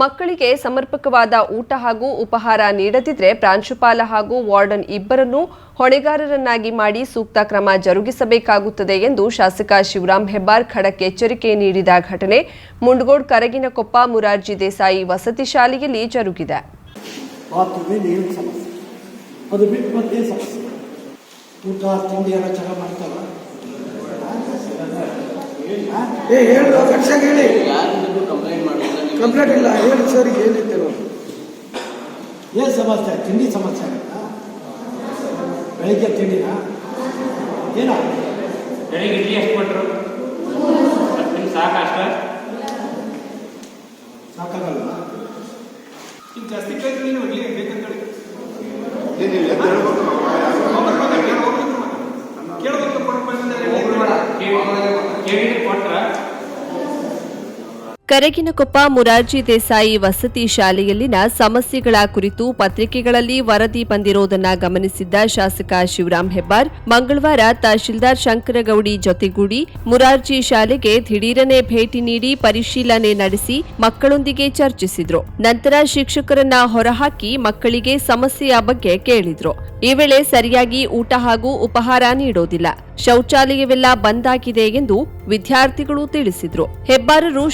ಮಕ್ಕಳಿಗೆ ಸಮರ್ಪಕವಾದ ಊಟ ಹಾಗೂ ಉಪಹಾರ ನೀಡದಿದ್ರೆ ಪ್ರಾಂಶುಪಾಲ ಹಾಗೂ ವಾರ್ಡನ್ ಇಬ್ಬರನ್ನೂ ಹೊಣೆಗಾರರನ್ನಾಗಿ ಮಾಡಿ ಸೂಕ್ತ ಕ್ರಮ ಜರುಗಿಸಬೇಕಾಗುತ್ತದೆ ಎಂದು ಶಾಸಕ ಶಿವರಾಮ್ ಹೆಬ್ಬಾರ್ ಖಡಕ್ ಎಚ್ಚರಿಕೆ ನೀಡಿದ ಘಟನೆ ಮುಂಡಗೋಡ್ ಕರಗಿನಕೊಪ್ಪ ಮುರಾರ್ಜಿ ದೇಸಾಯಿ ವಸತಿ ಶಾಲೆಯಲ್ಲಿ ಜರುಗಿದೆ. ಊಟ ತಿಂಡಿ ಎಲ್ಲ ಚೆನ್ನಾಗಿ ಮಾಡ್ತಾರ ಏ ಹೇಳು ಲಕ್ಷಾಗ ಹೇಳಿ ಕಂಪ್ಲೇಂಟ್ ಇಲ್ಲ. ಹೇಳಿ ಸರ್ ಏನಿತ್ತು ಏನು ಸಮಸ್ಯೆ? ತಿಂಡಿ ಸಮಸ್ಯೆ ಆಗುತ್ತಾ ಬೆಳಿಗ್ಗೆ ತಿಂಡಿನಾ? ಏನ? ಬೆಳಿಗ್ಗೆ ಇಡ್ಲಿ ಎಷ್ಟು ಕೊಟ್ಟರು ನಿಮ್ಗೆ ಸಾಕು ಅಷ್ಟ? ಸಾಕಾಗಲ್ಲ ಜಾಸ್ತಿ ಕೇಳಿದ್ರೆ ನೀನು ಇಡ್ಲಿ ಬೇಕಂತ ಹೇಳಿ ಕರಗಿನಕೊಪ್ಪ ಮುರಾರ್ಜಿ ದೇಸಾಯಿ ವಸತಿ ಶಾಲೆಯಲ್ಲಿನ ಸಮಸ್ಯೆಗಳ ಕುರಿತು ಪತ್ರಿಕೆಗಳಲ್ಲಿ ವರದಿ ಬಂದಿರೋದನ್ನ ಗಮನಿಸಿದ್ದ ಶಾಸಕ ಶಿವರಾಂ ಹೆಬ್ಬಾರ್, ಮಂಗಳವಾರ ತಹಶೀಲ್ದಾರ್ ಶಂಕರಗೌಡಿ ಜೊತೆಗೂಡಿ ಮುರಾರ್ಜಿ ಶಾಲೆಗೆ ದಿಢೀರನೆ ಭೇಟಿ ನೀಡಿ ಪರಿಶೀಲನೆ ನಡೆಸಿ ಮಕ್ಕಳೊಂದಿಗೆ ಚರ್ಚಿಸಿದ್ರು. ನಂತರ ಶಿಕ್ಷಕರನ್ನ ಹೊರಹಾಕಿ ಮಕ್ಕಳಿಗೆ ಸಮಸ್ಯೆಯ ಬಗ್ಗೆ ಕೇಳಿದ್ರು. ಈ ವೇಳೆ ಸರಿಯಾಗಿ ಊಟ ಹಾಗೂ ಉಪಹಾರ ನೀಡೋದಿಲ್ಲ. ಶೌಚಾಲಯವೆಲ್ಲ ಬಂದಾಗಿದೆ ಎಂದು ವಿದ್ಯಾರ್ಥಿಗಳು ತಿಳಿಸಿದ್ರು. ಹೆಬ್ಬಾರರು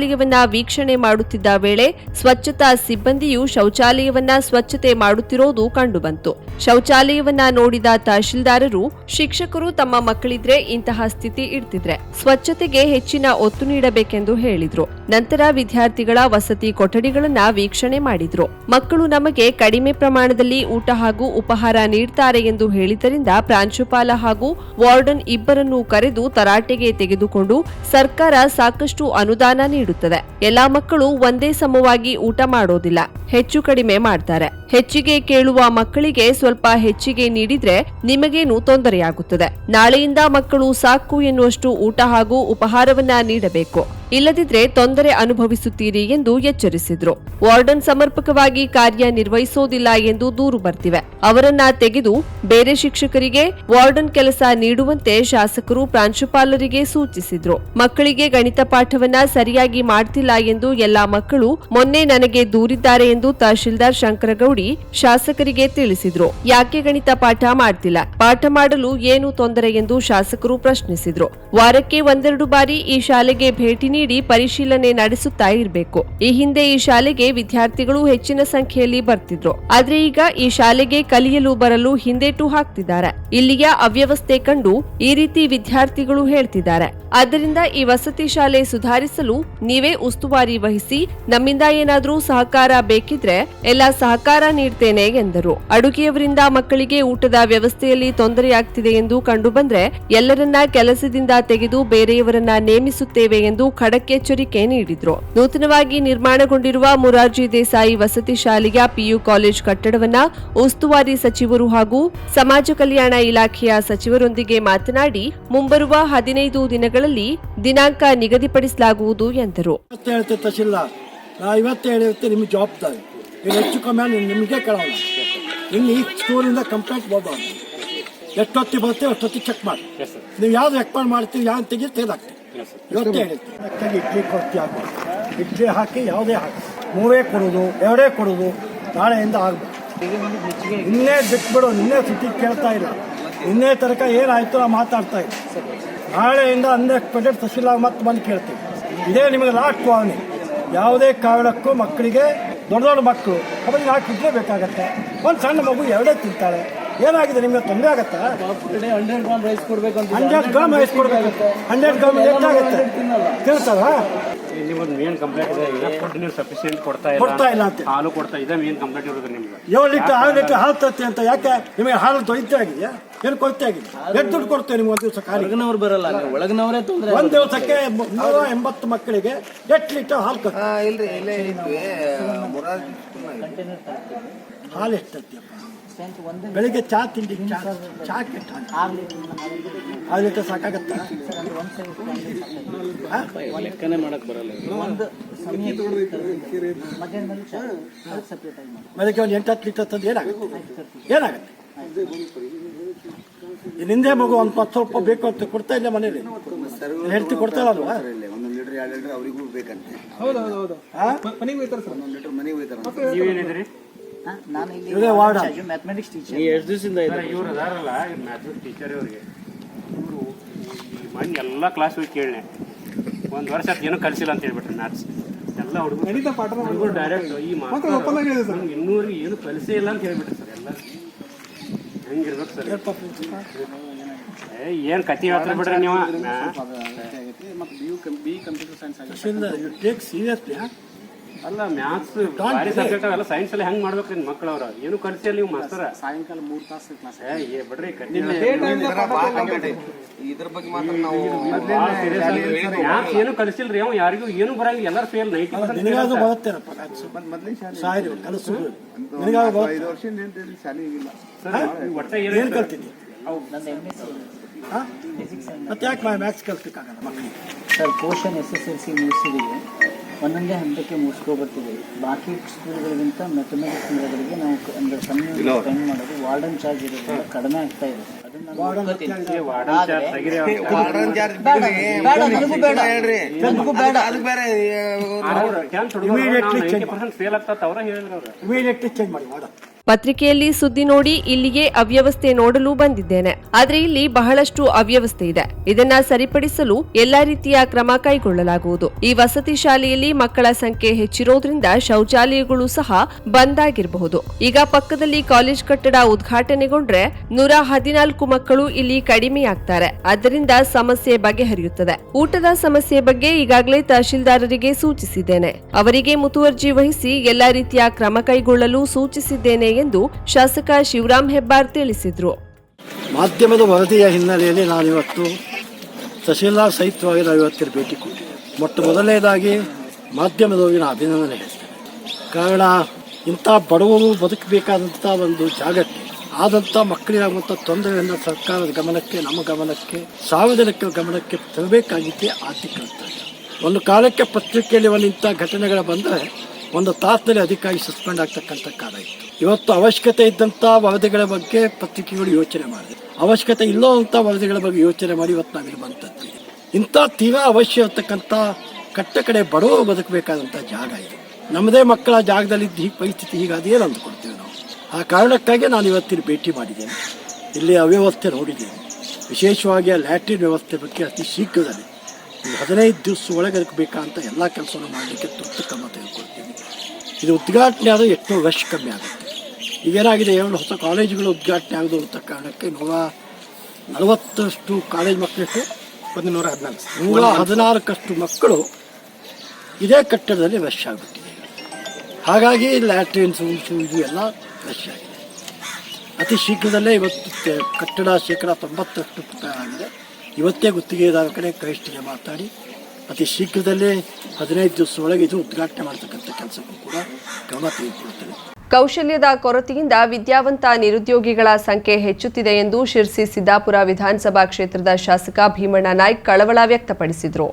ಶೌಚಾಲಯವನ್ನ ವೀಕ್ಷಣೆ ಮಾಡುತ್ತಿದ್ದ ವೇಳೆ ಸ್ವಚ್ಛತಾ ಸಿಬ್ಬಂದಿಯು ಶೌಚಾಲಯವನ್ನ ಸ್ವಚ್ಛತೆ ಮಾಡುತ್ತಿರೋದು ಕಂಡುಬಂತು. ಶೌಚಾಲಯವನ್ನ ನೋಡಿದ ತಹಶೀಲ್ದಾರರು, ಶಿಕ್ಷಕರು ತಮ್ಮ ಮಕ್ಕಳಿದ್ರೆ ಇಂತಹ ಸ್ಥಿತಿ ಇಡ್ತಿದ್ರೆ ಸ್ವಚ್ಛತೆಗೆ ಹೆಚ್ಚಿನ ಒತ್ತು ನೀಡಬೇಕೆಂದು ಹೇಳಿದ್ರು. ನಂತರ ವಿದ್ಯಾರ್ಥಿಗಳ ವಸತಿ ಕೊಠಡಿಗಳನ್ನು ವೀಕ್ಷಣೆ ಮಾಡಿದ್ರು. ಮಕ್ಕಳು ನಮಗೆ ಕಡಿಮೆ ಪ್ರಮಾಣದಲ್ಲಿ ಊಟ ಹಾಗೂ ಉಪಹಾರ ನೀಡ್ತಾರೆ ಎಂದು ಹೇಳಿದ್ದರಿಂದ ಪ್ರಾಂಶುಪಾಲ ಹಾಗೂ ವಾರ್ಡನ್ ಇಬ್ಬರನ್ನೂ ಕರೆದು ತರಾಟೆಗೆ ತೆಗೆದುಕೊಂಡು ಸರ್ಕಾರ ಸಾಕಷ್ಟು ಅನುದಾನ ನೀಡುತ್ತದೆ. ಎಲ್ಲಾ ಮಕ್ಕಳು ಒಂದೇ ಸಮವಾಗಿ ಊಟ ಮಾಡೋದಿಲ್ಲ. ಹೆಚ್ಚು ಕಡಿಮೆ ಮಾಡ್ತಾರೆ. ಹೆಚ್ಚಿಗೆ ಕೇಳುವ ಮಕ್ಕಳಿಗೆ ಸ್ವಲ್ಪ ಹೆಚ್ಚಿಗೆ ನೀಡಿದ್ರೆ ನಿಮಗೇನು ತೊಂದರೆಯಾಗುತ್ತದೆ. ನಾಳೆಯಿಂದ ಮಕ್ಕಳು ಸಾಕು ಎನ್ನುವಷ್ಟು ಊಟ ಹಾಗೂ ಉಪಹಾರವನ್ನ ನೀಡಬೇಕು. ಇಲ್ಲದಿದ್ರೆ ತೊಂದರೆ ಅನುಭವಿಸುತ್ತೀರಿ ಎಂದು ಎಚ್ಚರಿಸಿದ್ರು. ವಾರ್ಡನ್ ಸಮರ್ಪಕವಾಗಿ ಕಾರ್ಯನಿರ್ವಹಿಸೋದಿಲ್ಲ ಎಂದು ದೂರು ಬರ್ತಿವೆ. ಅವರನ್ನ ತೆಗೆದು ಬೇರೆ ಶಿಕ್ಷಕರಿಗೆ, ವಾರ್ಡನ್ ಕೆಲಸ ನೀಡುವಂತೆ ಶಾಸಕರು, ಪ್ರಾಂಶುಪಾಲರಿಗೆ ಸೂಚಿಸಿದ್ರು. ಮಕ್ಕಳಿಗೆ ಗಣಿತ ಪಾಠವನ್ನ ಸರಿಯಾಗಿ ಮಾಡ್ತಿಲ್ಲ ಎಂದು ಎಲ್ಲಾ ಮಕ್ಕಳು ಮೊನ್ನೆ ನನಗೆ ದೂರಿದ್ದಾರೆ ಎಂದು ತಹಶೀಲ್ದಾರ್ ಶಂಕರಗೌಡಿ ಶಾಸಕರಿಗೆ ತಿಳಿಸಿದ್ರು. ಯಾಕೆ ಗಣಿತ ಪಾಠ ಮಾಡ್ತಿಲ್ಲ? ಪಾಠ ಮಾಡಲು ಏನು ತೊಂದರೆ ಎಂದು ಶಾಸಕರು ಪ್ರಶ್ನಿಸಿದ್ರು. ವಾರಕ್ಕೆ ಒಂದೆರಡು ಬಾರಿ ಈ ಶಾಲೆಗೆ ಭೇಟಿ ನೀಡಿ ಪರಿಶೀಲನೆ ನಡೆಸುತ್ತಾ ಇರಬೇಕು. ಈ ಹಿಂದೆ ಈ ಶಾಲೆಗೆ ವಿದ್ಯಾರ್ಥಿಗಳು ಹೆಚ್ಚಿನ ಸಂಖ್ಯೆಯಲ್ಲಿ ಬರ್ತಿದ್ರು. ಆದ್ರೆ ಈಗ ಈ ಶಾಲೆಗೆ ಕಲಿಯಲು ಬರಲು ಹಿಂದೇಟು ಹಾಕ್ತಿದ್ದಾರೆ. ಇಲ್ಲಿಯ ಅವ್ಯವಸ್ಥೆ ಕಂಡು ಈ ರೀತಿ ವಿದ್ಯಾರ್ಥಿಗಳು ಹೇಳ್ತಿದ್ದಾರೆ. ಆದ್ದರಿಂದ ಈ ವಸತಿ ಶಾಲೆ ಸುಧಾರಿಸಲು ನೀವೇ ಉಸ್ತುವಾರಿ ವಹಿಸಿ, ನಮ್ಮಿಂದ ಏನಾದರೂ ಸಹಕಾರ ಬೇಕಿದ್ರೆ ಎಲ್ಲ ಸಹಕಾರ ನೀಡ್ತೇನೆ ಎಂದರು. ಅಡುಗೆಯವರಿಂದ ಮಕ್ಕಳಿಗೆ ಊಟದ ವ್ಯವಸ್ಥೆಯಲ್ಲಿ ತೊಂದರೆಯಾಗ್ತಿದೆ ಎಂದು ಕಂಡುಬಂದ್ರೆ ಎಲ್ಲರನ್ನ ಕೆಲಸದಿಂದ ತೆಗೆದು ಬೇರೆಯವರನ್ನ ನೇಮಿಸುತ್ತೇವೆ ಎಂದು ಖಡಕ್ ಎಚ್ಚರಿಕೆ ನೀಡಿದ್ರು. ನೂತನವಾಗಿ ನಿರ್ಮಾಣಗೊಂಡಿರುವ ಮುರಾರ್ಜಿ ದೇಸಾಯಿ ವಸತಿ ಶಾಲೆಯ ಪಿಯು ಕಾಲೇಜ್ ಕಟ್ಟಡವನ್ನ ಉಸ್ತುವಾರಿ ಸಚಿವರು ಹಾಗೂ ಸಮಾಜ ಕಲ್ಯಾಣ ಇಲಾಖೆಯ ಸಚಿವರೊಂದಿಗೆ ಮಾತನಾಡಿ, ಮುಂಬರುವ ಹದಿನೈದು ದಿನಗಳಲ್ಲಿ ದಿನಾಂಕ ನಿಗದಿಪಡಿಸಲಾಗುವುದು ಎಂದರು. ನಾ ಇವತ್ತೇ ಹೇಳಿರುತ್ತೆ ನಿಮ್ಗೆ ಜವಾಬ್ದಾರಿ. ನೀವು ಹೆಚ್ಚು ಕಮ್ಮಿ ಆದ್ರೆ ನಿಮಗೆ ಕೇಳೋಣ. ಇಲ್ಲಿ ಈ ಸ್ಕೂಲಿಂದ ಕಂಪ್ಲೇಂಟ್ ಬರ್ಬೋದು ಎಷ್ಟೊತ್ತಿಗೆ ಬರುತ್ತೆ ಅಷ್ಟೊತ್ತಿಗೆ ಚೆಕ್ ಮಾಡಿ. ನೀವು ಯಾವ್ದು ರೆಕಮೆಂಡ್ ಮಾಡ್ತೀವಿ ಯಾವ್ದು ತೆಗಿ ತೆಗೆದಾಕ್ತೀವಿ ಹೇಳಿ ಇವತ್ತೇ ಹೇಳಿರ್ತೀನಿ ಅದಕ್ಕಾಗಿ ಇಡ್ಲಿ ಕೊಡ್ತಿ ಹಾಕಿ ಇಡ್ಲಿ ಹಾಕಿ ಯಾವುದೇ ಹಾಕಿ. ಮೂರೇ ಕೊಡೋದು ಎರಡೇ ಕೊಡೋದು ನಾಳೆಯಿಂದ ಆಗ್ಬೋದು ಇನ್ನೇ ಬಿಟ್ಬಿಡು ನಿನ್ನೆ ಸುದ್ದಿ ಕೇಳ್ತಾ ಇಲ್ಲ. ನಿನ್ನೆ ತನಕ ಏನಾಯ್ತು ನಾವು ಮಾತಾಡ್ತಾ ಇಲ್ಲ. ನಾಳೆಯಿಂದ ಅನ್ಎಕ್ಸ್ಪೆಕ್ಟೆಡ್ ತಹಶೀಲ್ದಾರ್ ಮತ್ತೆ ಬಂದು ಕೇಳ್ತೀವಿ ಇದೇ ನಿಮಗೆ ಲಾಸ್ಟ್ ವಾರ್ನಿಂಗ್ ಯಾವುದೇ ಕಾರಣಕ್ಕೂ ಮಕ್ಕಳಿಗೆ ದೊಡ್ಡ ದೊಡ್ಡ ಮಕ್ಕಳು ಅವರಿಗೆ ನಾಲ್ಕು ಬೇಕಾಗತ್ತೆ. ಒಂದು ಸಣ್ಣ ಮಗು ಎರಡೇ ತಿಂತಾಳೆ. ಏನಾಗಿದೆ ನಿಮಗೆ ತೊಂದರೆ ಆಗತ್ತಾ? ಹಂಡ್ರೆಡ್ ಗ್ರಾಮ್ ರೈಸ್ ಕೊಡ್ಬೇಕು ಹಂಡ್ರೆಡ್ ಗ್ರಾಮ್ ರೈಸ್ ಕೊಡಬೇಕಾಗುತ್ತೆ ಹಂಡ್ರೆಡ್ ಗ್ರಾಮ್ ಎಷ್ಟಾಗುತ್ತೆ? ತಿಳ್ತಾರ ನಿಮ್ಮದು ಮೇನ್ ಕಂಪ್ಲೇಂಟ್ ಇದೆ. ಈಗ ಫುಡ್ ನೀವು ಸಫಿಶಿಯಂಟ್ ಕೊಡ್ತಾ ಕೊಡ್ತಾ ಇಲ್ಲ ಅಂತ. ಹಾಲು ಕೊಡ್ತಾ ಇದೆ ಮೇನ್ ಕಂಪ್ಲೇಂಟ್ ಇರೋದು ನಿಮ್ಗೆ. ಏಳು ಲೀಟರ್ ಆರು ಲೀಟರ್ ಹಾಲು ತರ್ತಿ ಅಂತ ಯಾಕೆ? ನಿಮಗೆ ಹಾಲು ತೊಯ್ತೆ ಆಗಿದೆಯಾ ಏನು ಕೊರತೆ ಆಗಿದೆ ಎಷ್ಟು ದುಡ್ಡು ಕೊಡ್ತೇವೆ ನಿಮ್ಗೆ ಒಂದು ದಿವಸ ಖಾಲಿ? ಹೊರಗಿನವ್ರು ಬರಲ್ಲ ನೀವು ಒಳಗಿನವರೇ ತೊಂದ್ರೆ ಒಂದು ದಿವಸಕ್ಕೆ ನೂರ ಎಂಬತ್ತು ಮಕ್ಕಳಿಗೆ ಎಷ್ಟು ಲೀಟರ್ ಹಾಲು ಕೊಡ್ತೀವಿ ಇಲ್ರಿ ಇಲ್ಲೇ ಇದ್ವಿ. ಮುರಾರ್ಜಿ ಹಾಲು ಎಷ್ಟು ತರ್ತೀಯಪ್ಪ ಬೆಳಿಗ್ಗೆ ಚಾ ತಿಂಡಿ ಚಾ ಚಾ ಕೆಟ್ಟ ಹಾಲು. ಲೀಟರ್ ಸಾಕಾಗತ್ತ? ಲೆಕ್ಕನೇ ಮಾಡಕ್ ಬರಲ್ಲ ಬೆಳಿಗ್ಗೆ ಒಂದು ಎಂಟು ಹತ್ತು ಲೀಟರ್ ತಂದು ಏನಾಗುತ್ತೆ? ಏನಾಗುತ್ತೆ? ನಿಂದೆ ಮಗು ಒಂದು ಸ್ವಲ್ಪ ಬೇಕು ಅಂತ ಕೊಡ್ತಾ ಇಲ್ಲ ಮನೇಲಿ. ಹೆಂಡತಿ ಕೊಡ್ತಾ ಇಲ್ಲ ಒಂದೊಂದು ಲೀಟರ್ ಎರಡು ಲೀಟರ್ ಅವರಿಗೂ ಬೇಕಂತೆ. ಹೌದು ಹೌದು ಹೌದು. ಮನೆಗೆ ಹೋಯ್ತಾರೆ ಸರ್. ಒಂದೊಂದು ಲೀಟರ್ ಮನೆಗೆ ಹೋಯ್ತಾರೆ ನೀವೇನಿದ್ರಿ ನಾನು ಇಲ್ಲಿ ಇವರೇ ಮ್ಯಾಥಮೆಟಿಕ್ಸ್ ಟೀಚರ್ ಎಷ್ಟು ದಿವಸದಿಂದ ಇದೆ ಇವ್ರು ಅದಾರಲ್ಲ ಮ್ಯಾಥ್ಸ್ ಟೀಚರ್ ಇವ್ರಿಗೆ ಇವರು ಈ ಮಣ್ಣು ಎಲ್ಲ ಕ್ಲಾಸ್ ಹೋಗಿ ಕೇಳಿದೆ ಒಂದು ವರ್ಷ ಅದು ಏನೂ ಕಲಿಸಿಲ್ಲ ಅಂತ ಹೇಳ್ಬಿಟ್ರೆ ಮ್ಯಾಥ್ಸ್ ಎಲ್ಲ ಹುಡುಗರು ಡೈರೆಕ್ಟ್ ಈ. ಮಾತು ಇನ್ನೂರಿಗೆ ಏನು ಕಲಿಸೇ ಇಲ್ಲ ಅಂತ ಹೇಳ್ಬಿಟ್ರೆ ಸರ್ ಎಲ್ಲ ಹೆಂಗಿರ್ಬೇಕು ಸರ್? ಏ ಏನು ಕತಿ ಹೇಳ್ತಾರೆ ಬಿಡ್ರಿ ನೀವು? B computer science take seriously ಅಲ್ಲ ಮ್ಯಾಥ್ಸ್ ಭಾರಿ ಸಬ್ಜೆಕ್ಟ್ ಅವೆಲ್ಲ ಸೈನ್ಸ್ ಅಲ್ಲಿ ಹೆಂಗ್ ಮಾಡ್ಬೇಕು ನಿನ್ ಅವ್ರ? ಏನು ಕಲ್ಸಿಯಲ್ಲ ನೀವು ಮಾಸ್ತರ ಸಾಯಂಕಾಲ ಮೂರು ತಾಸು ಕ್ಲಾಸ್ ಏ ಬಿಡ್ರಿ ಇದ್ರ ಬಗ್ಗೆ ಮಾತ್ರ ನಾವು ಮ್ಯಾಥ್ಸ್ ಏನು ಕಲಿಸಿಲ್ರಿ ಅವ ಯಾರಿಗೂ ಏನು ಬರಂಗಿಲ್ಲ. ಎಲ್ಲರೂ ಫೇಲ್ ನೈಟ್ ನಿನಗಾದ್ರೂ ಶಾಲೆ ಐದು ವರ್ಷದಿಂದ ಏನ್ ಶಾಲೆ ಇಲ್ಲ ಒಟ್ಟ ಏನು ಕಲ್ತಿದ್ದಿ? ಮತ್ತೆ ಯಾಕೆ ಮ್ಯಾಥ್ಸ್ ಕಲ್ಸಕ್ಕಾಗಲ್ಲ ಮಕ್ಕಳಿಗೆ? Sir portion S S L C ಮುಗಿಸಿದೀವಿ ಒಂದೊಂದೇ ಹಂತಕ್ಕೆ ಮುಗಿಸ್ಕೊ ಬರ್ತೀವಿ. ಬಾಕಿ ಸ್ಕೂಲ್ಗಳಿಗಿಂತ ಮ್ಯಾಥಮೆಟಿಕ್ಸ್ ಮೀಡಿಯಾಗಳಿಗೆ ನಾವು ಅಂದರೆ ಒಂದು ಸಮಯ ಸ್ಪೆಂಡ್ ಮಾಡೋದು ವಾರ್ಡನ್ ಚಾರ್ಜ್ ಇರೋದ್ರಿಂದ ಕಡಿಮೆ ಆಗ್ತಾ ಇದೆ. ಅದನ್ನ ನಾನು ಒಪ್ಕೊತೀನಿ. ಚಾರ್ಜ್ ತೆಗಿರಿ ಅವ್ರು. ವಾರ್ಡನ್ ಚಾರ್ಜ್ ಬೇಡ, ಬೇಡ, ನನಗೂ ಬೇಡ. ಹೇಳ್ರಿ. ನನಗೂ ಬೇರೆ ಅವ್ರು tenth ಹುಡುಗರು Immediately ನಾವು change 90% ಫೇಲ್ ಆಗ್ತದ ಅವ್ರ ಹೇಳಿದ್ರು ಇಮಿಡಿಯೇಟ್ಲಿ ಚೇಂಜ್ ಮಾಡಿ ವಾರ್ಡ ಪತ್ರಿಕೆಯಲ್ಲಿ ಸುದ್ದಿ ನೋಡಿ ಇಲ್ಲಿಗೆ ಅವ್ಯವಸ್ಥೆ ನೋಡಲು ಬಂದಿದ್ದೇನೆ. ಆದರೆ ಇಲ್ಲಿ ಬಹಳಷ್ಟು ಅವ್ಯವಸ್ಥೆ ಇದೆ. ಇದನ್ನ ಸರಿಪಡಿಸಲು ಎಲ್ಲಾ ರೀತಿಯ ಕ್ರಮ ಕೈಗೊಳ್ಳಲಾಗುವುದು. ಈ ವಸತಿ ಶಾಲೆಯಲ್ಲಿ ಮಕ್ಕಳ ಸಂಖ್ಯೆ ಹೆಚ್ಚಿರೋದ್ರಿಂದ ಶೌಚಾಲಯಗಳು ಸಹ ಬಂದ್ ಆಗಿರಬಹುದು. ಈಗ ಪಕ್ಕದಲ್ಲಿ ಕಾಲೇಜ್ ಕಟ್ಟಡ ಉದ್ಘಾಟನೆಗೊಂಡ್ರೆ ನೂರ ಹದಿನಾಲ್ಕು ಮಕ್ಕಳು ಇಲ್ಲಿ ಕಡಿಮೆಯಾಗ್ತಾರೆ. ಆದ್ದರಿಂದ ಸಮಸ್ಯೆ ಬಗೆಹರಿಯುತ್ತದೆ. ಊಟದ ಸಮಸ್ಯೆ ಬಗ್ಗೆ ಈಗಾಗಲೇ ತಹಶೀಲ್ದಾರರಿಗೆ ಸೂಚಿಸಿದ್ದೇನೆ. ಅವರಿಗೆ ಮುತುವರ್ಜಿ ವಹಿಸಿ ಎಲ್ಲಾ ರೀತಿಯ ಕ್ರಮ ಕೈಗೊಳ್ಳಲು ಸೂಚಿಸಿದ್ದೇನೆ ಎಂದು ಶಾಸಕ ಶಿವರಾಮ್ ಹೆಬ್ಬಾರ್ ತಿಳಿಸಿದರು. ಮಾಧ್ಯಮದ ವರದಿಯ ಹಿನ್ನೆಲೆಯಲ್ಲಿ ನಾನಿವತ್ತು ತಹಶೀಲ್ದಾರ್ ಸಹಿತವಾಗಿ ನಾವು ಇವತ್ತಿನ ಭೇಟಿ ಕೊಟ್ಟಿದ್ದೇವೆ. ಮೊಟ್ಟ ಮೊದಲನೇದಾಗಿ ಮಾಧ್ಯಮದವರಿಗೆ ಅಭಿನಂದನೆ ಕಾರಣ, ಇಂಥ ಬಡವರು ಬದುಕಬೇಕಾದಂಥ ಒಂದು ಜಾಗಕ್ಕೆ, ಆದಂಥ ಮಕ್ಕಳಿಗಾಗುವಂಥ ತೊಂದರೆಯನ್ನು ಸರ್ಕಾರದ ಗಮನಕ್ಕೆ, ನಮ್ಮ ಗಮನಕ್ಕೆ, ಸಾರ್ವಜನಿಕರ ಗಮನಕ್ಕೆ ತರಬೇಕಾಗಿದ್ದೇ ಆರ್ಥಿಕ ಒಂದು ಕಾಲಕ್ಕೆ ಪತ್ರಿಕೆಯಲ್ಲಿ ಒಂದು ಇಂಥ ಘಟನೆಗಳು ಬಂದರೆ ಒಂದು ತಾಸಿನಲ್ಲಿ ಅಧಿಕಾರಿ ಸಸ್ಪೆಂಡ್ ಆಗ್ತಕ್ಕಂಥ ಕಾಲ ಇತ್ತು. ಇವತ್ತು ಅವಶ್ಯಕತೆ ಇದ್ದಂಥ ವರದಿಗಳ ಬಗ್ಗೆ ಪತ್ರಿಕೆಗಳು ಯೋಚನೆ ಮಾಡಿದೆ. ಅವಶ್ಯಕತೆ ಇಲ್ಲೋ ಅಂಥ ವರದಿಗಳ ಬಗ್ಗೆ ಯೋಚನೆ ಮಾಡಿ ಇವತ್ತು ನಾವಿಲ್ಲಿ ಬಂದದ್ದು. ಇಂಥ ತೀರಾ ಅವಶ್ಯ ಇರ್ತಕ್ಕಂಥ ಕಟ್ಟ ಕಡೆ ಬಡವರು ಬದುಕಬೇಕಾದಂಥ ಜಾಗ ಇದು. ನಮ್ಮದೇ ಮಕ್ಕಳ ಜಾಗದಲ್ಲಿ ಈ ಪರಿಸ್ಥಿತಿ ಹೀಗೆ ಅದೇನು ಅಂದ್ಕೊಳ್ತೀವಿ ನಾವು? ಆ ಕಾರಣಕ್ಕಾಗಿ ನಾನು ಇವತ್ತಿನ ಭೇಟಿ ಮಾಡಿದ್ದೇನೆ. ಇಲ್ಲಿ ಅವ್ಯವಸ್ಥೆ ನೋಡಿದ್ದೇನೆ. ವಿಶೇಷವಾಗಿ ಆ ಲ್ಯಾಟ್ರಿನ್ ವ್ಯವಸ್ಥೆ ಬಗ್ಗೆ ಅತಿ ಶೀಘ್ರದಲ್ಲಿ ಹದಿನೈದು ದಿವಸ ಒಳಗೆ ಅದಕ್ಕೆ ಬೇಕಾದಂಥ ಎಲ್ಲ ಕೆಲಸವನ್ನು ಮಾಡಲಿಕ್ಕೆ ತುರ್ತು ಕ್ರಮ ತೆಗೆದುಕೊಳ್ತೀವಿ ಇದು ಉದ್ಘಾಟನೆ ಆದರೆ ಎಷ್ಟು ರಶ್ ಕಮ್ಮಿ ಆಗುತ್ತೆ. ಈಗೇನಾಗಿದೆ ಎರಡು ಹೊಸ ಕಾಲೇಜುಗಳು ಉದ್ಘಾಟನೆ ಆಗೋದು ಅಂತ ಕಾರಣಕ್ಕೆ ನೂರ ನಲವತ್ತಷ್ಟು ಕಾಲೇಜ್ ಮಕ್ಕಳಿಟ್ಟು ಒಂದು ನೂರ ಹದಿನಾಲ್ಕು. ನೂರ ಹದಿನಾಲ್ಕಷ್ಟು ಮಕ್ಕಳು ಇದೇ ಕಟ್ಟಡದಲ್ಲಿ ರಶ್ ಆಗಿಬಿಟ್ಟಿದೆ ಹಾಗಾಗಿ ಲ್ಯಾಟ್ರಿನ್ ಉಂಟು ಇದು ಎಲ್ಲ ರಶ್ ಆಗಿದೆ. ಅತಿ ಶೀಘ್ರದಲ್ಲೇ ಇವತ್ತು ಕಟ್ಟಡ ಶೇಕಡ ತೊಂಬತ್ತರಷ್ಟು ಆಗಿದೆ. ಇವತ್ತೇ ಗುತ್ತಿಗೆದಾರ ಕಡೆ ಕನಿಷ್ಠಿಗೆ ಮಾತಾಡಿ ಅತಿ ಶೀಘ್ರದಲ್ಲೇ ಹದಿನೈದು ದಿವಸ ಒಳಗೆ ಇದು ಉದ್ಘಾಟನೆ ಮಾಡತಕ್ಕಂಥ ಕೆಲಸಕ್ಕೂ ಕೂಡ ಗಮನ ತೆಗೆದುಕೊಳ್ತೇವೆ ಕೌಶಲ್ಯದ ಕೊರತೆಯಿಂದ ವಿದ್ಯಾವಂತ ನಿರುದ್ಯೋಗಿಗಳ ಸಂಖ್ಯೆ ಹೆಚ್ಚುತ್ತಿದೆ ಎಂದು ಶಿರ್ಸಿ ಸಿದ್ದಾಪುರ ವಿಧಾನಸಭಾ ಕ್ಷೇತ್ರದ ಶಾಸಕ ಭೀಮಣ್ಣ ನಾಯ್ಕ್ ಕಳವಳ ವ್ಯಕ್ತಪಡಿಸಿದರು.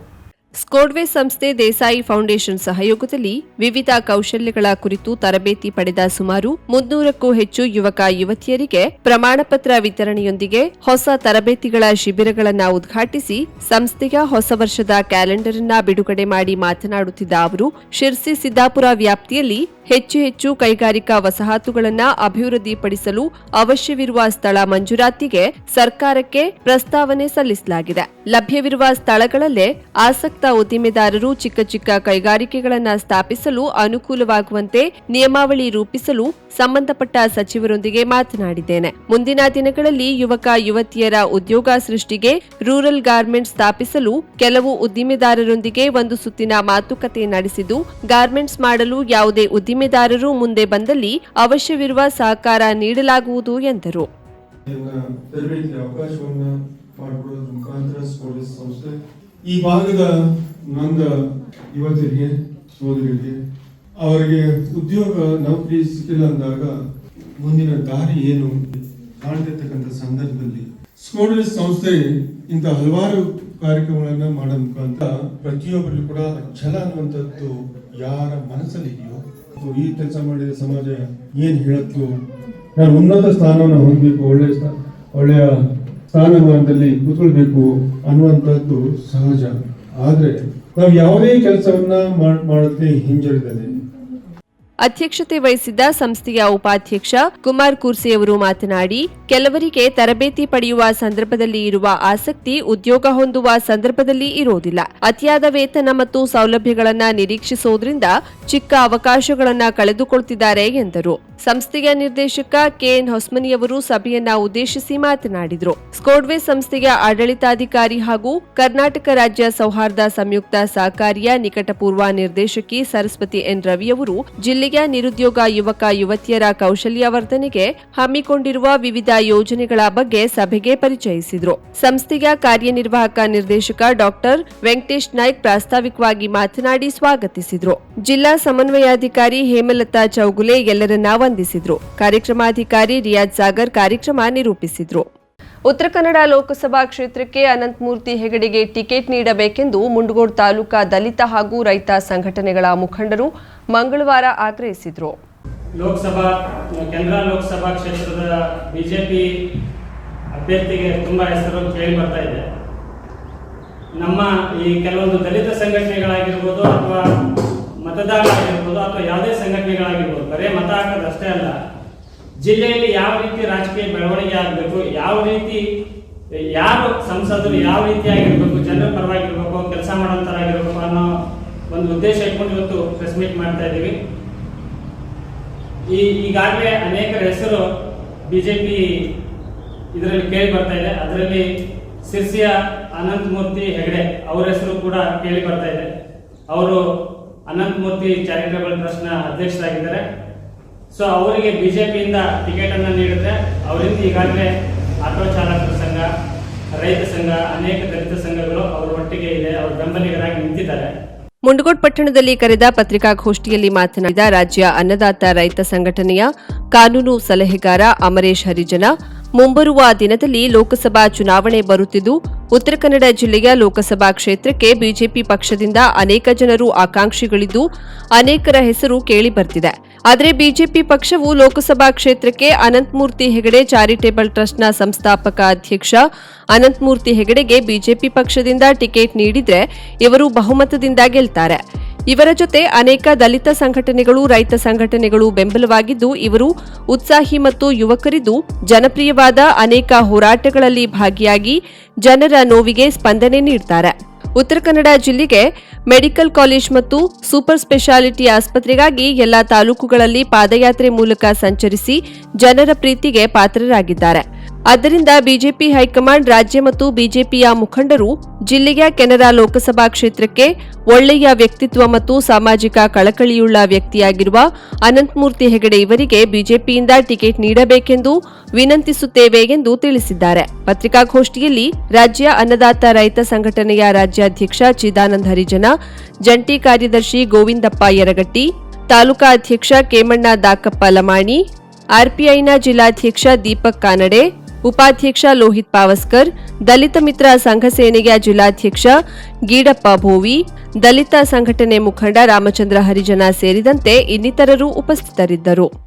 ಸ್ಕೋಡ್ವೆ ಸಂಸ್ಥೆ ದೇಸಾಯಿ ಫೌಂಡೇಶನ್ ಸಹಯೋಗದಲ್ಲಿ ವಿವಿಧ ಕೌಶಲ್ಯಗಳ ಕುರಿತು ತರಬೇತಿ ಪಡೆದ ಸುಮಾರು ಮುನ್ನೂರಕ್ಕೂ ಹೆಚ್ಚು ಯುವಕ ಯುವತಿಯರಿಗೆ ಪ್ರಮಾಣಪತ್ರ ವಿತರಣೆಯೊಂದಿಗೆ ಹೊಸ ತರಬೇತಿಗಳ ಶಿಬಿರಗಳನ್ನು ಉದ್ಘಾಟಿಸಿ ಸಂಸ್ಥೆಯ ಹೊಸ ವರ್ಷದ ಕ್ಯಾಲೆಂಡರ್ ಅನ್ನ ಬಿಡುಗಡೆ ಮಾಡಿ ಮಾತನಾಡುತ್ತಿದ್ದ ಅವರು, ಶಿರ್ಸಿ ಸಿದ್ದಾಪುರ ವ್ಯಾಪ್ತಿಯಲ್ಲಿ ಹೆಚ್ಚು ಹೆಚ್ಚು ಕೈಗಾರಿಕಾ ವಸಾಹತುಗಳನ್ನು ಅಭಿವೃದ್ಧಿಪಡಿಸಲು ಅವಶ್ಯವಿರುವ ಸ್ಥಳ ಮಂಜೂರಾತಿಗೆ ಸರ್ಕಾರಕ್ಕೆ ಪ್ರಸ್ತಾವನೆ ಸಲ್ಲಿಸಲಾಗಿದೆ. ಲಭ್ಯವಿರುವ ಸ್ಥಳಗಳಲ್ಲೇ ಆಸಕ್ತ ಉದ್ದಿಮೆದಾರರು ಚಿಕ್ಕ ಚಿಕ್ಕ ಕೈಗಾರಿಕೆಗಳನ್ನು ಸ್ಥಾಪಿಸಲು ಅನುಕೂಲವಾಗುವಂತೆ ನಿಯಮಾವಳಿ ರೂಪಿಸಲು ಸಂಬಂಧಪಟ್ಟ ಸಚಿವರೊಂದಿಗೆ ಮಾತನಾಡಿದ್ದೇನೆ. ಮುಂದಿನ ದಿನಗಳಲ್ಲಿ ಯುವಕ, ಯುವತಿಯರ ಉದ್ಯೋಗ ಸೃಷ್ಟಿಗೆ ರೂರಲ್ ಗಾರ್ಮೆಂಟ್ಸ್ ಸ್ಥಾಪಿಸಲು ಕೆಲವು ಉದ್ದಿಮೆದಾರರೊಂದಿಗೆ ಒಂದು ಸುತ್ತಿನ ಮಾತುಕತೆ ನಡೆಸಿದ್ದು, ಗಾರ್ಮೆಂಟ್ಸ್ ಮಾಡಲು ಯಾವುದೇ ಉದ್ದಿಮೆದಾರರು ಮುಂದೆ ಬಂದಲ್ಲಿ ಅವಶ್ಯವಿರುವ ಸಹಕಾರ ನೀಡಲಾಗುವುದು ಎಂದರು. ಅವಕಾಶವನ್ನ ಈ ಭಾಗದ ನೊಂದ ಯುವತಿಯರಿಗೆ ಸೋದರಿಗೆ ಅವರಿಗೆ ಉದ್ಯೋಗ ನೌಕರಿ ಸಿಕ್ಕಿಲ್ಲ ಅಂದಾಗ ಮುಂದಿನ ದಾರಿ ಏನು? ಕಾಣ್ತಿರ್ತಕ್ಕಂಥ ಸಂದರ್ಭದಲ್ಲಿ ಸ್ಕೋಡಸ್ ಸಂಸ್ಥೆ ಇಂಥ ಹಲವಾರು ಕಾರ್ಯಕ್ರಮಗಳನ್ನ ಮಾಡೋ ಮುಖಾಂತರ ಪ್ರತಿಯೊಬ್ಬರಿಗೂ ಕೂಡ ಛಲ ಅನ್ನುವಂಥದ್ದು ಯಾರ ಮನಸ್ಸಲ್ಲಿ ಇದೆಯೋ ಈ ಕೆಲಸ ಮಾಡಿದ ಸಮಾಜ ಏನು ಹೇಳುತ್ತೋ ನಾನು ಉನ್ನತ ಸ್ಥಾನವನ್ನು ಹೊಂದಬೇಕು ಒಳ್ಳೆಯ ಒಳ್ಳೆಯ ಸ್ಥಾನಮಾನದಲ್ಲಿ ಕೂತ್ಕೊಳ್ಬೇಕು ಅನ್ನುವಂಥದ್ದು ಸಹಜ. ಆದರೆ ನಾವು ಯಾವುದೇ ಕೆಲಸವನ್ನ ಮಾಡುತ್ತೆ ಹಿಂಜರಿದರೆ ಅಧ್ಯಕ್ಷತೆ ವಹಿಸಿದ್ದ ಸಂಸ್ಥೆಯ ಉಪಾಧ್ಯಕ್ಷ ಕುಮಾರ್ ಕುರ್ಸಿ ಅವರು ಮಾತನಾಡಿ, ಕೆಲವರಿಗೆ ತರಬೇತಿ ಪಡೆಯುವ ಸಂದರ್ಭದಲ್ಲಿ ಇರುವ ಆಸಕ್ತಿ ಉದ್ಯೋಗ ಹೊಂದುವ ಸಂದರ್ಭದಲ್ಲಿ ಇರುವುದಿಲ್ಲ ಅತಿಯಾದ ವೇತನ ಮತ್ತು ಸೌಲಭ್ಯಗಳನ್ನು ನಿರೀಕ್ಷಿಸುವುದರಿಂದ ಚಿಕ್ಕ ಅವಕಾಶಗಳನ್ನು ಕಳೆದುಕೊಳ್ತಿದ್ದಾರೆ ಎಂದರು. ಸಂಸ್ಥೆಯ ನಿರ್ದೇಶಕ ಕೆಎನ್ ಹೊಸ್ಮನಿಯವರು ಸಭೆಯನ್ನ ಉದ್ದೇಶಿಸಿ ಮಾತನಾಡಿದರು. ಸ್ಕೋಡ್ವೆ ಸಂಸ್ಥೆಯ ಆಡಳಿತಾಧಿಕಾರಿ ಹಾಗೂ ಕರ್ನಾಟಕ ರಾಜ್ಯ ಸೌಹಾರ್ದ ಸಂಯುಕ್ತ ಸಹಕಾರಿಯ ನಿಕಟಪೂರ್ವ ನಿರ್ದೇಶಕಿ ಸರಸ್ವತಿ ಎನ್ ರವಿಯವರು ಜಿಲ್ಲೆಯ ನಿರುದ್ಯೋಗ ಯುವಕ ಯುವತಿಯರ ಕೌಶಲ್ಯ ವರ್ಧನೆಗೆ ಹಮ್ಮಿಕೊಂಡಿರುವ ವಿವಿಧ ಯೋಜನೆಗಳ ಬಗ್ಗೆ ಸಭೆಗೆ ಪರಿಚಯಿಸಿದರು. ಸಂಸ್ಥೆಯ ಕಾರ್ಯನಿರ್ವಾಹಕ ನಿರ್ದೇಶಕ ಡಾಕ್ಟರ್ ವೆಂಕಟೇಶ್ ನಾಯ್ಕ್ ಪ್ರಾಸ್ತಾವಿಕವಾಗಿ ಮಾತನಾಡಿ ಸ್ವಾಗತಿಸಿದರು. ಜಿಲ್ಲಾ ಸಮನ್ವಯಾಧಿಕಾರಿ ಹೇಮಲತಾ ಚೌಗುಲೆ ಎಲ್ಲರನ್ನ ವಂದಿಸಿದ್ರು. ಕಾರ್ಯಕ್ರಮಾಧಿಕಾರಿ ರಿಯಾಜ್ ಸಾಗರ್ ಕಾರ್ಯಕ್ರಮ ನಿರೂಪಿಸಿದ್ರು. ಉತ್ತರ ಕನ್ನಡ ಲೋಕಸಭಾ ಕ್ಷೇತ್ರಕ್ಕೆ ಅನಂತಮೂರ್ತಿ ಹೆಗಡೆಗೆ ಟಿಕೆಟ್ ನೀಡಬೇಕೆಂದು ಮುಂಡಗೋಡ್ ತಾಲೂಕಾ ದಲಿತ ಹಾಗೂ ರೈತ ಸಂಘಟನೆಗಳ ಮುಖಂಡರು ಮಂಗಳವಾರ ಆಗ್ರಹಿಸಿದರು. ಲೋಕಸಭಾ, ಕೇಂದ್ರ ಲೋಕಸಭಾ ಕ್ಷೇತ್ರದ ಬಿಜೆಪಿ ಅಭ್ಯರ್ಥಿಗೆ ತುಂಬ ಹೆಸರು ಕೇಳಿ ಬರ್ತಾ ಇದೆ. ನಮ್ಮ ಈ ಕೆಲವೊಂದು ದಲಿತ ಸಂಘಟನೆಗಳಾಗಿರ್ಬೋದು ಅಥವಾ ಮತದಾರರಾಗಿರ್ಬೋದು ಅಥವಾ ಯಾವುದೇ ಸಂಘಟನೆಗಳಾಗಿರ್ಬೋದು, ಬರೇ ಮತ ಹಾಕೋದು ಅಷ್ಟೇ ಅಲ್ಲ. ಜಿಲ್ಲೆಯಲ್ಲಿ ಯಾವ ರೀತಿ ರಾಜಕೀಯ ಬೆಳವಣಿಗೆ ಆಗಬೇಕು, ಯಾವ ರೀತಿ, ಯಾರು ಸಂಸದರು ಯಾವ ರೀತಿಯಾಗಿರ್ಬೇಕು, ಜನರ ಪರವಾಗಿರ್ಬೇಕು, ಕೆಲಸ ಮಾಡೋಂಥರಾಗಿರ್ಬೇಕು ಅನ್ನೋ ಒಂದು ಉದ್ದೇಶ ಇಟ್ಕೊಂಡು ಇವತ್ತು ಪ್ರೆಸ್ ಮೀಟ್ ಮಾಡ್ತಾ ಇದ್ದೀವಿ. ಈ, ಈಗಾಗಲೇ ಅನೇಕರ ಹೆಸರು ಬಿಜೆಪಿ ಇದರಲ್ಲಿ ಕೇಳಿ ಬರ್ತಾ ಇದೆ. ಅದರಲ್ಲಿ ಸಿರ್ಸಿಯ ಅನಂತಮೂರ್ತಿ ಹೆಗಡೆ ಅವರ ಹೆಸರು ಕೂಡ ಕೇಳಿ ಬರ್ತಾ ಇದೆ. ಅವರು ಅನಂತಮೂರ್ತಿ ಚಾರಿಟಬಲ್ ಟ್ರಸ್ಟ್ನ ಅಧ್ಯಕ್ಷರಾಗಿದ್ದಾರೆ. ಸೊ ಅವರಿಗೆ ಬಿಜೆಪಿಯಿಂದ ಟಿಕೆಟ್ ಅನ್ನು ನೀಡಿದ್ರೆ ಅವರಿಂದ ಈಗಾಗಲೇ ಆಟೋ ಚಾಲಕರ ಸಂಘ, ರೈತ ಸಂಘ, ಅನೇಕ ದಲಿತ ಸಂಘಗಳು ಅವರ ಒಟ್ಟಿಗೆ ಇದೆ, ಅವರ ಬೆಂಬಲಿಗರಾಗಿ ನಿಂತಿದ್ದಾರೆ. ಮುಂಡಗೋಡ್ ಪಟ್ಟಣದಲ್ಲಿ ಕರೆದ ಪತ್ರಿಕಾಗೋಷ್ಠಿಯಲ್ಲಿ ಮಾತನಾಡಿದ ರಾಜ್ಯ ಅನ್ನದಾತ ರೈತ ಸಂಘಟನೆಯ ಕಾನೂನು ಸಲಹೆಗಾರ ಅಮರೇಶ್ ಹರಿಜನ ಮುಂಬರುವ ದಿನದಲ್ಲಿ ಲೋಕಸಭಾ ಚುನಾವಣೆ ಬರುತ್ತಿದ್ದು, ಉತ್ತರ ಕನ್ನಡ ಜಿಲ್ಲೆಯ ಲೋಕಸಭಾ ಕ್ಷೇತ್ರಕ್ಕೆ ಬಿಜೆಪಿ ಪಕ್ಷದಿಂದ ಅನೇಕ ಜನರು ಆಕಾಂಕ್ಷಿಗಳಿದ್ದು, ಅನೇಕರ ಹೆಸರು ಕೇಳಿ ಬರ್ತಿದೆ ಆದರೆ ಬಿಜೆಪಿ ಪಕ್ಷವು ಲೋಕಸಭಾ ಕ್ಷೇತ್ರಕ್ಕೆ ಅನಂತಮೂರ್ತಿ ಹೆಗಡೆ ಚಾರಿಟೇಬಲ್ ಟ್ರಸ್ಟ್ನ ಸಂಸ್ಥಾಪಕ ಅಧ್ಯಕ್ಷ ಅನಂತಮೂರ್ತಿ ಹೆಗಡೆಗೆ ಬಿಜೆಪಿ ಪಕ್ಷದಿಂದ ಟಿಕೆಟ್ ನೀಡಿದ್ರೆ ಇವರು ಬಹುಮತದಿಂದ ಗೆಲ್ತಾರೆ. ಇವರ ಜೊತೆ ಅನೇಕ ದಲಿತ ಸಂಘಟನೆಗಳು, ರೈತ ಸಂಘಟನೆಗಳು ಬೆಂಬಲವಾಗಿದ್ದು, ಇವರು ಉತ್ಸಾಹಿ ಮತ್ತು ಯುವಕರಿದ್ದು ಜನಪ್ರಿಯವಾದ ಅನೇಕ ಹೋರಾಟಗಳಲ್ಲಿ ಭಾಗಿಯಾಗಿ ಜನರ ನೋವಿಗೆ ಸ್ಪಂದನೆ ನೀಡುತ್ತಾರೆ ಉತ್ತರ ಕನ್ನಡ ಜಿಲ್ಲೆಗೆ ಮೆಡಿಕಲ್ ಕಾಲೇಜ್ ಮತ್ತು ಸೂಪರ್ ಸ್ಪೆಷಾಲಿಟಿ ಆಸ್ಪತ್ರೆಗಾಗಿ ಎಲ್ಲಾ ತಾಲೂಕುಗಳಲ್ಲಿ ಪಾದಯಾತ್ರೆ ಮೂಲಕ ಸಂಚರಿಸಿ ಜನರ ಪ್ರೀತಿಗೆ ಪಾತ್ರರಾಗಿದ್ದಾರೆ. ಆದ್ದರಿಂದ ಬಿಜೆಪಿ ಹೈಕಮಾಂಡ್ ರಾಜ್ಯ ಮತ್ತು ಬಿಜೆಪಿಯ ಮುಖಂಡರು ಜಿಲ್ಲೆಯ ಕೆನರಾ ಲೋಕಸಭಾ ಕ್ಷೇತ್ರಕ್ಕೆ ಒಳ್ಳೆಯ ವ್ಯಕ್ತಿತ್ವ ಮತ್ತು ಸಾಮಾಜಿಕ ಕಳಕಳಿಯುಳ್ಳ ವ್ಯಕ್ತಿಯಾಗಿರುವ ಅನಂತಮೂರ್ತಿ ಹೆಗಡೆ ಇವರಿಗೆ ಬಿಜೆಪಿಯಿಂದ ಟಿಕೆಟ್ ನೀಡಬೇಕೆಂದು ವಿನಂತಿಸುತ್ತೇವೆ ಎಂದು ತಿಳಿಸಿದ್ದಾರೆ. ಪತ್ರಿಕಾಗೋಷ್ಠಿಯಲ್ಲಿ ರಾಜ್ಯ ಅನ್ನದಾತ ರೈತ ಸಂಘಟನೆಯ ರಾಜ್ಯಾಧ್ಯಕ್ಷ ಚಿದಾನಂದ ಹರಿಜನ, ಜಂಟಿ ಕಾರ್ಯದರ್ಶಿ ಗೋವಿಂದಪ್ಪ ಯರಗಟ್ಟಿ, ತಾಲೂಕಾ ಅಧ್ಯಕ್ಷ ಕೇಮಣ್ಣ ದಾಕಪ್ಪ ಲಮಾಣಿ, ಆರ್ಪಿಐನ ಜಿಲ್ಲಾಧ್ಯಕ್ಷ ದೀಪಕ್ ಕಾನಡೆ ಉಪಾಧ್ಯಕ್ಷ ಲೋಹಿತ್ ಪಾವಸ್ಕರ್, ದಲಿತ ಮಿತ್ರ ಸಂಘ ಸೇನೆಯ ಜಿಲ್ಲಾಧ್ಯಕ್ಷ ಗೀಡಪ್ಪ ಭೋವಿ, ದಲಿತ ಸಂಘಟನೆ ಮುಖಂಡ ರಾಮಚಂದ್ರ ಹರಿಜನ ಸೇರಿದಂತೆ ಇನ್ನಿತರರು ಉಪಸ್ಥಿತರಿದ್ದರು.